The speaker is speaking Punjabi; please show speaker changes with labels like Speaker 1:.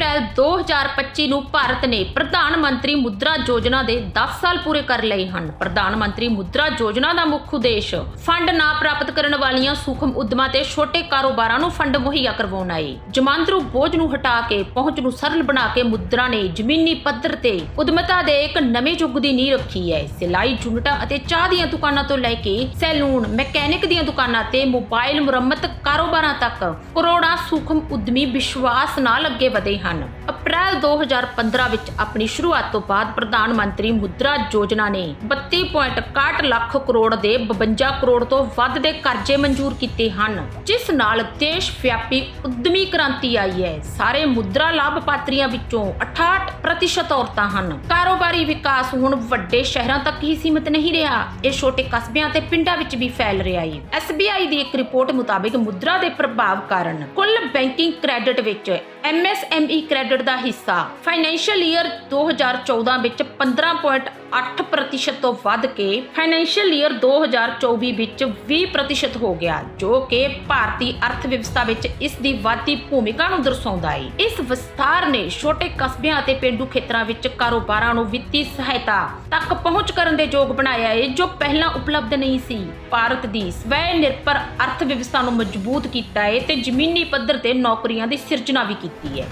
Speaker 1: ਅਪ੍ਰੈਲ 2025 ਨੂੰ ਭਾਰਤ ਨੇ ਪ੍ਰਧਾਨ ਮੰਤਰੀ ਮੁਦਰਾ ਯੋਜਨਾ ਦੇ 10 ਸਾਲ ਪੂਰੇ ਕਰ ਲਏ ਹਨ। ਪ੍ਰਧਾਨ ਮੰਤਰੀ ਮੁਦਰਾ ਯੋਜਨਾ ਦਾ ਮੁੱਖ ਉਦੇਸ਼ ਫੰਡ ਨਾ ਪ੍ਰਾਪਤ ਕਰਨ ਵਾਲੀਆਂ ਸੂਖਮ ਉਦਮਾਂ ਤੇ ਛੋਟੇ ਕਾਰੋਬਾਰਾਂ ਨੂੰ ਫੰਡ ਮੁਹੱਈਆ ਕਰਵਾਉਣਾ ਹੈ ਜਮਾਂਦਰੂ ਬੋਝ ਨੂੰ ਹਟਾ ਕੇ ਪਹੁੰਚ ਨੂੰ ਸਰਲ ਬਣਾ ਕੇ ਮੁਦਰਾ ਨੇ ਜ਼ਮੀਨੀ ਪੱਧਰ ਤੇ ਉਦਮਤਾ ਦੇ ਇੱਕ ਨਵੇਂ ਯੁੱਗ ਦੀ ਨੀਂਹ ਰੱਖੀ ਹੈ। ਸਿਲਾਈ ਯੂਨਿਟਾਂ ਅਤੇ ਚਾਹ ਦੀਆਂ ਦੁਕਾਨਾਂ ਤੋਂ ਲੈ ਕੇ ਸੈਲੂਨ, ਮੈਕੈਨਿਕ ਦੀਆਂ ਦੁਕਾਨਾਂ ਤੇ ਮੋਬਾਈਲ ਮੁਰੰਮਤ ਕਾਰੋਬਾਰਾਂ ਤੱਕ ਕਰੋੜਾਂ ਸੂਖਮ ਉਦਮੀ ਵਿਸ਼ਵਾਸ ਨਾਲ ਅੱਗੇ ਵਧੇ ਹਨ। ਅਪ੍ਰੈਲ 2015 ਵਿੱਚ ਆਪਣੀ ਸ਼ੁਰੂਆਤ ਤੋਂ ਬਾਅਦ ਪ੍ਰਧਾਨ ਮੰਤਰੀ ਮੁਦਰਾ ਯੋਜਨਾ ਨੇ 32.61 ਲੱਖ ਕਰੋੜ ਦੇ 52 ਕਰੋੜ ਤੋਂ ਵੱਧ ਦੇ ਕਰਜ਼ੇ ਮਨਜ਼ੂਰ ਕੀਤੇ ਹਨ, ਜਿਸ ਨਾਲ ਦੇਸ਼ ਵਿਆਪੀ ਉਦਮੀ ਕ੍ਰਾਂਤੀ ਆਈ ਹੈ। ਸਾਰੇ ਮੁਦਰਾ ਲਾਭਪਾਤਰੀਆਂ ਵਿੱਚੋਂ 68% ਔਰਤਾਂ ਹਨ। ਕਾਰੋਬਾਰੀ ਵਿਕਾਸ ਹੁਣ ਵੱਡੇ ਸ਼ਹਿਰਾਂ ਤੱਕ ਹੀ ਸੀਮਿਤ ਨਹੀਂ ਰਿਹਾ। ਇਹ ਛੋਟੇ ਕਸਬਿਆਂ ਤੇ ਪਿੰਡਾਂ ਵਿੱਚ ਵੀ ਫੈਲ ਰਿਹਾ ਹੈ SBI ਦੀ ਇੱਕ ਰਿਪੋਰਟ ਮੁਤਾਬਿਕ ਮੁਦਰਾ ਦੇ ਪ੍ਰਭਾਵ ਕਾਰਨ ਕੁੱਲ ਬੈਂਕਿੰਗ ਕ੍ਰੈਡਿਟ ਵਿੱਚ MSME ਕ੍ਰੈਡਿਟ ਦਾ ਹਿੱਸਾ। ਫਾਈਨੈਂਸ਼ੀਅਲ ਈਅਰ 2014 ਵਿੱਚ 15.8% ਤੋਂ ਵੱਧ ਕੇ ਫਾਈਨੈਂਸ਼ੀਅਲ ਈਅਰ 2024 ਵਿੱਚ 20% ਹੋ ਗਿਆ, ਜੋ ਕਿ ਭਾਰਤੀ ਅਰਥ ਵਿਵਸਥਾ ਵਿੱਚ ਇਸ ਦੀ ਵਾਧੀ ਭੂਮਿਕਾ ਨੂੰ ਦਰਸਾਉਂਦਾ ਹੈ ਇਸ ਵਿਸਥਾਰ ਨੇ ਛੋਟੇ ਕਸਬਿਆਂ ਅਤੇ ਪਿੰਡੂ ਖੇਤਰਾਂ ਵਿੱਚ ਕਾਰੋਬਾਰਾਂ ਨੂੰ ਵਿੱਤੀ ਸਹਾਇਤਾ ਤੱਕ ਪਹੁੰਚ ਕਰਨ ਦੇ ਯੋਗ ਬਣਾਇਆ ਹੈ ਜੋ ਪਹਿਲਾਂ ਉਪਲਬਧ ਨਹੀਂ ਸੀ। ਭਾਰਤ ਦੀ ਸਵੈ ਨਿਰਭਰ ਅਰਥ ਵਿਵਸਥਾ ਨੂੰ ਮਜ਼ਬੂਤ ਕੀਤਾ ਹੈ ਤੇ ਜ਼ਮੀਨੀ ਪੱਧਰ ਤੇ ਨੌਕਰੀਆਂ ਦੀ ਸਿਰਜਣਾ ਵੀ ਕੀਤੀ ਹੈ